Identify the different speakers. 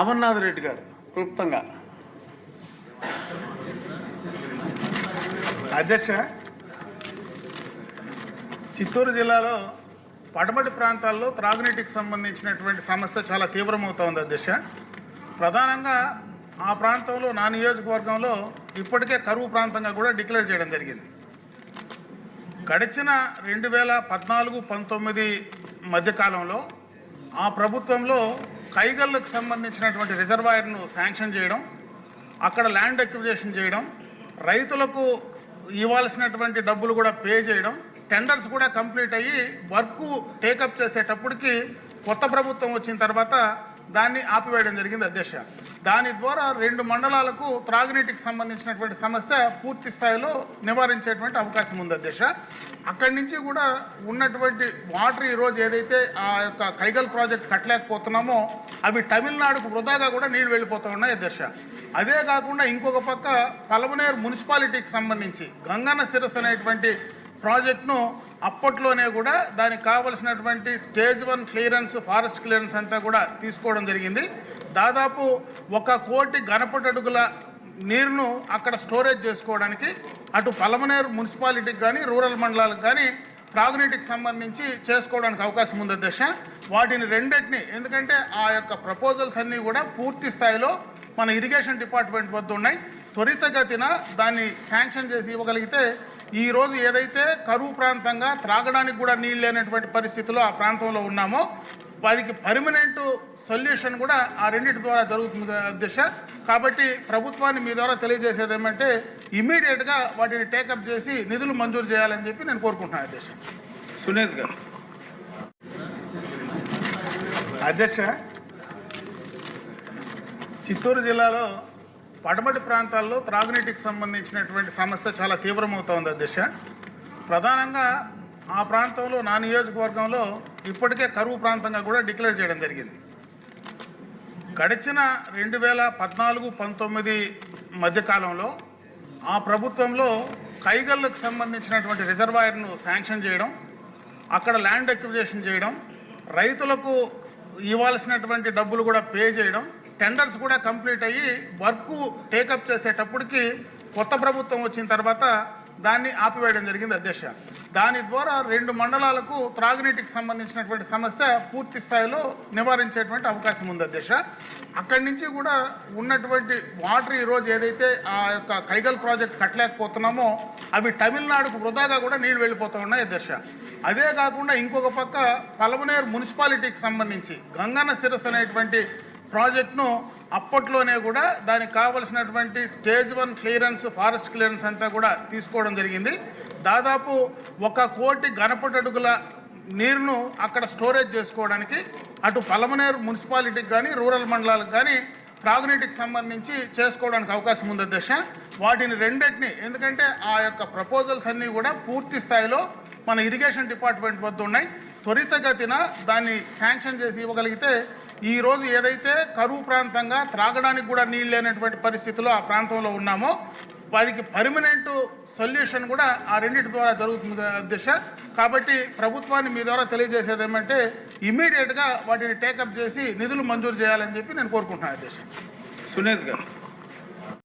Speaker 1: అమర్నాథ్ రెడ్డి గారు క్లుప్తంగా.
Speaker 2: అధ్యక్ష చిత్తూరు జిల్లాలో పడమటి ప్రాంతాల్లో త్రాగునీటికి సంబంధించినటువంటి సమస్య చాలా తీవ్రమవుతోంది అధ్యక్ష. ప్రధానంగా ఆ ప్రాంతంలో నా నియోజకవర్గంలో ఇప్పటికే కరువు ప్రాంతంగా కూడా డిక్లేర్ చేయడం జరిగింది. గడిచిన రెండు వేల పద్నాలుగు పంతొమ్మిది మధ్యకాలంలో ఆ ప్రభుత్వంలో కైగళ్ళకు సంబంధించినటువంటి రిజర్వాయర్ను శాంక్షన్ చేయడం అక్కడ ల్యాండ్ ఎక్విజేషన్ చేయడం రైతులకు ఇవ్వాల్సినటువంటి డబ్బులు కూడా పే చేయడం టెండర్స్ కూడా కంప్లీట్ అయ్యి వర్క్ టేకప్ చేసేటప్పటికి కొత్త ప్రభుత్వం వచ్చిన తర్వాత దాన్ని ఆపివేయడం జరిగింది అధ్యక్ష. దాని ద్వారా రెండు మండలాలకు త్రాగునీటికి సంబంధించినటువంటి సమస్య పూర్తి స్థాయిలో నివారించేటువంటి అవకాశం ఉంది అధ్యక్ష. అక్కడి నుంచి కూడా ఉన్నటువంటి వాటర్ ఈరోజు ఏదైతే ఆ యొక్క కైగల్ ప్రాజెక్ట్ కట్టలేకపోతున్నామో అవి తమిళనాడుకు వృధాగా కూడా నీళ్ళు వెళ్ళిపోతూ ఉన్నాయి అధ్యక్ష. అదే కాకుండా ఇంకొక పక్క పలమనేరు మున్సిపాలిటీకి సంబంధించి గంగన్న శిరస్ అనేటువంటి ప్రాజెక్ట్ను అప్పట్లోనే కూడా దానికి కావలసినటువంటి stage one clearance forest clearance అంతా కూడా తీసుకోవడం జరిగింది. దాదాపు ఒక కోటి గణపటడుగుల నీరును అక్కడ స్టోరేజ్ చేసుకోవడానికి అటు పలమనేరు మున్సిపాలిటీకి కానీ రూరల్ మండలాలకు కానీ త్రాగునీటికి సంబంధించి చేసుకోవడానికి అవకాశం ఉంది దశ వాటిని రెండింటిని ఎందుకంటే ఆ యొక్క ప్రపోజల్స్ అన్నీ కూడా పూర్తి స్థాయిలో మన ఇరిగేషన్ డిపార్ట్మెంట్ వద్ద ఉన్నాయి. త్వరితగతిన దాన్ని శాంక్షన్ చేసి ఇవ్వగలిగితే ఈ రోజు ఏదైతే కరువు ప్రాంతంగా త్రాగడానికి కూడా నీళ్ళు లేనటువంటి పరిస్థితిలో ఆ ప్రాంతంలో ఉన్నామో వారికి పర్మనెంట్ సొల్యూషన్ కూడా ఆ రెండింటి ద్వారా జరుగుతుంది అధ్యక్ష. కాబట్టి ప్రభుత్వాన్ని మీ ద్వారా తెలియజేసేది ఏమంటే ఇమీడియట్గా వాటిని టేకప్ చేసి నిధులు మంజూరు చేయాలని చెప్పి నేను కోరుకుంటున్నాను అధ్యక్ష.
Speaker 1: సునీత్ గారు.
Speaker 2: అధ్యక్ష చిత్తూరు జిల్లాలో పడమటి ప్రాంతాల్లో త్రాగునీటికి సంబంధించినటువంటి సమస్య చాలా తీవ్రమవుతోంది దిశ ప్రధానంగా ఆ ప్రాంతంలో నా నియోజకవర్గంలో ఇప్పటికే కరువు ప్రాంతంగా కూడా డిక్లేర్ చేయడం జరిగింది. గడిచిన రెండు వేల పద్నాలుగు పంతొమ్మిది మధ్యకాలంలో ఆ ప్రభుత్వంలో కైగళ్ళకు సంబంధించినటువంటి రిజర్వాయర్ను శాంక్షన్ చేయడం అక్కడ ల్యాండ్ ఎక్విజేషన్ చేయడం రైతులకు ఇవ్వాల్సినటువంటి డబ్బులు కూడా పే చేయడం టెండర్స్ కూడా కంప్లీట్ అయ్యి వర్క్ టేకప్ చేసేటప్పటికి కొత్త ప్రభుత్వం వచ్చిన తర్వాత దాన్ని ఆపివేయడం జరిగింది అధ్యక్ష. దాని ద్వారా రెండు మండలాలకు త్రాగునీటికి సంబంధించినటువంటి సమస్య పూర్తి స్థాయిలో నివారించేటువంటి అవకాశం ఉంది అధ్యక్ష. అక్కడి నుంచి కూడా ఉన్నటువంటి వాటర్ ఈరోజు ఏదైతే ఆ యొక్క కైగల్ ప్రాజెక్ట్ కట్టలేకపోతున్నామో అవి తమిళనాడుకు వృధాగా కూడా నీళ్ళు వెళ్ళిపోతూ ఉన్నాయి అధ్యక్ష. అదే కాకుండా ఇంకొక పక్క పలమనేరు మున్సిపాలిటీకి సంబంధించి గంగన్న శిరస్ అనేటువంటి ప్రాజెక్ట్ను అప్పట్లోనే కూడా దానికి కావలసినటువంటి stage one clearance forest clearance అంతా కూడా తీసుకోవడం జరిగింది. దాదాపు ఒక కోటి గణపటడుగుల నీరును అక్కడ స్టోరేజ్ చేసుకోవడానికి అటు పలమనేరు మున్సిపాలిటీకి కానీ రూరల్ మండలాలకు కానీ త్రాగునీటికి సంబంధించి చేసుకోవడానికి అవకాశం ఉంది దశ వాటిని రెండింటిని ఎందుకంటే ఆ యొక్క ప్రపోజల్స్ అన్నీ కూడా పూర్తి స్థాయిలో మన ఇరిగేషన్ డిపార్ట్మెంట్ వద్ద ఉన్నాయి. త్వరితగతిన దాన్ని శాంక్షన్ చేసి ఇవ్వగలిగితే ఈరోజు ఏదైతే కరువు ప్రాంతంగా త్రాగడానికి కూడా నీళ్ళు లేనటువంటి పరిస్థితిలో ఆ ప్రాంతంలో ఉన్నామో వారికి పర్మనెంట్ సొల్యూషన్ కూడా ఆ రెండింటి ద్వారా జరుగుతుంది దిశ కాబట్టి ప్రభుత్వాన్ని మీ ద్వారా తెలియజేసేది ఏమంటే ఇమీడియట్గా వాటిని టేకప్ చేసి నిధులు మంజూరు చేయాలని చెప్పి నేను కోరుకుంటున్నాను దిశ
Speaker 1: సునీత్ గారు.